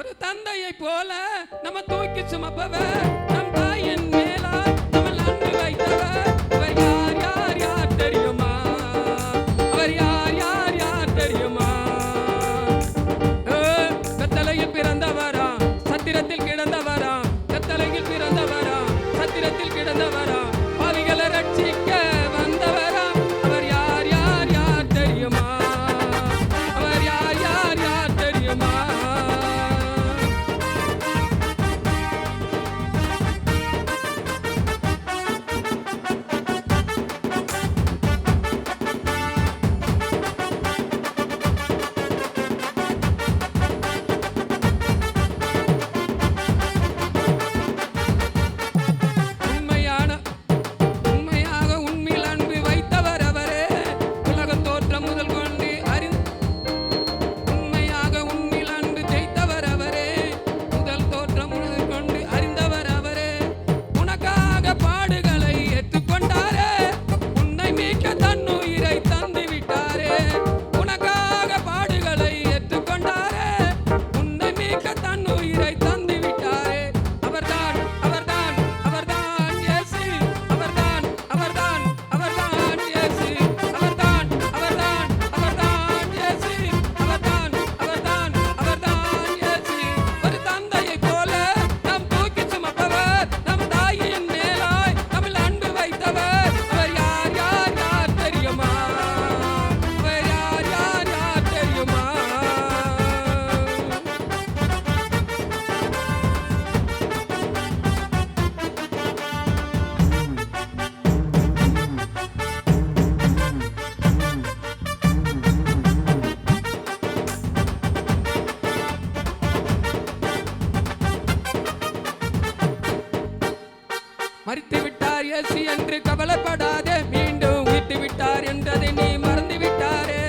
ஒரு தந்தையை போல நம்ம தூக்கி சுமப்பவர். நம் தாயின் மேலா நம்ம அன்பு வைத்தவர். அவர் யார் யார் யார் தெரியுமா? அவர் யார் யார் யார் தெரியுமா? கத்தலையில் பிறந்தவரா? சத்திரத்தில் கிடந்தவரா? கத்தலையில் பிறந்தவரா? சத்திரத்தில் கிடந்தவரா? மறித்து விட்டார் இயேசு என்று கவலைப்படாதே மீண்டும் உயிர்த்து விட்டார் என்றதை நீ மறந்து விட்டாரே